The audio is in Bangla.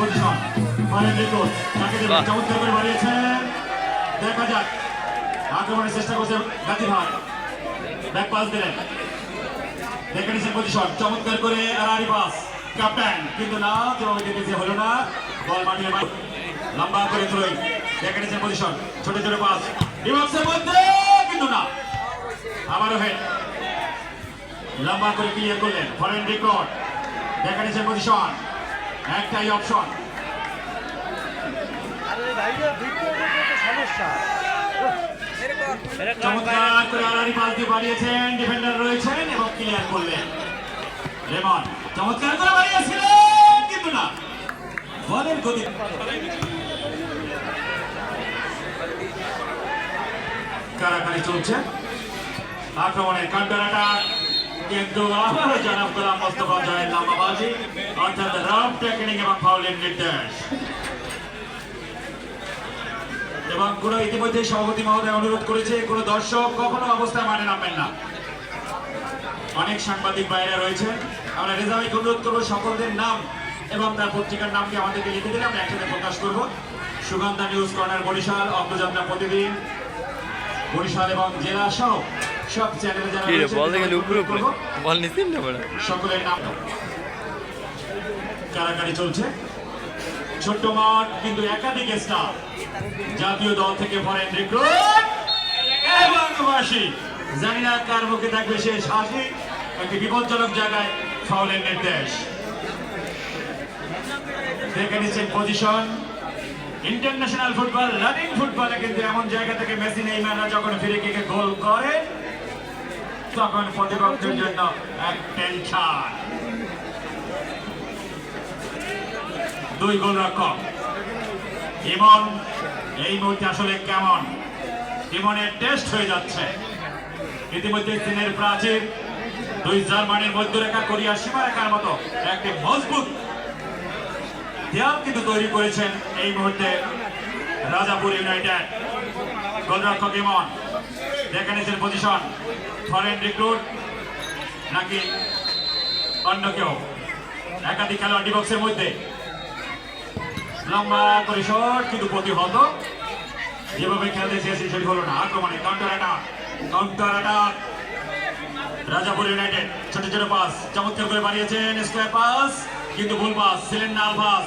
পজিশন ফাইনাল রিকোর্ড তাকে দেবেন চমৎকার করে বাড়িয়েছেন দেখা যাক। আক্রমণের চেষ্টা করছে গাজী ভাই ব্যাক পাস দিলেন। দেখে নিচ্ছেন পজিশন। চমৎকার করে আড়াআড়ি পাস। ক্যাপ্টেন। কিন্তু না যেভাবে দিতে হলো না। বল মাটিয়ে লম্বা করে থ্রোয়িং দেখে নিচ্ছেন পজিশন। ছোট ছোট পাস। ডিবক্সের মধ্যে কিন্তু না। আবারও হেড। লম্বা করে ক্লিয়ার করলেন। Foreign record. দেখা নিচ্ছেন পজিশন। একটাই অপশন চমৎকার করে পাস দিয়ে বাড়িয়েছেন ডিফেন্ডার রয়েছেন এবং ক্লিয়ার করলেন। লেমন চমৎকার করে বাড়িয়েছিলেন, কিন্তু না। বলের গতি। কারাকারি চলছে। আক্রমণের কাউন্টার কিন্তু আবারও গোলাম মোস্তফা অর্থাৎ রাফ টেকনিক এবং ফাউলের নির্দেশ। এবং ইতিমধ্যে সভাপতি মহোদয় অনুরোধ করেছে দর্শক কখনো অবস্থায় মানে নামবেন না। অনেক সাংবাদিক বাইরে রয়েছে আমরা রেজাউলকে অনুরোধ করব সকলদের নাম এবং তার পত্রিকার নামকে আমাদেরকে লিখে দিলে আমরা একসাথে প্রকাশ করব। সুগন্ধা নিউজ কর্নার বরিশাল, অগ্রযাত্রা প্রতিদিন, বরিশাল এবং জেলা সহ সব চ্যানেলে যারা রয়েছে, বল দেখে উপরে। উপরে বল নিছিস না বড়। সকলের নাম। কারাকারি চলছে। ছোট্ট মাঠ কিন্তু একাধিক স্টার জাতীয় দল থেকে ফরেন রিক্রুট এবং জানি না কার মুখে থাকবে শেষ হাসি একটি বিপজ্জনক জায়গায় ফাউলের নির্দেশ। দেখে নিচ্ছেন পজিশন ইন্টারন্যাশনাল ফুটবল রানিং ফুটবলে কিন্তু এমন জায়গা থেকে মেসি নেইমাররা যখন ফিরে কিকে গোল করে তখন প্রতিপক্ষের জন্য এক টেনশন। দুই গোল রক্ষক। ইমন, এই মুহূর্তে আসলে কেমন? ইমনের টেস্ট হয়ে যাচ্ছে। ইতিমধ্যে চীনের প্রাচীর, দুই জার্মানির মধ্যরেখা কোরিয়া সীমারেখার মতো একটি মজবুত দেয়াল কিন্তু তৈরি করেছেন এই মুহূর্তে রাজাপুর ইউনাইটেড। গোলরক্ষক ইমন। দেখে নিয়েছেন পজিশন ফরেন রিক্রুট, নাকি অন্য কেউ একাধিক খেলোয়াড় ডিবক্সের মধ্যে। লম্বা শট কিন্তু প্রতিহত। যেভাবে খেলতে চেয়েছে সেটি হলো না। আক্রমণে counter attack counter attack Rajapur united ছোট ছোট পাস চমৎকার করে বানিয়েছেন স্কোয়ার পাস কিন্তু ভুল পাস ছিলেন না পাস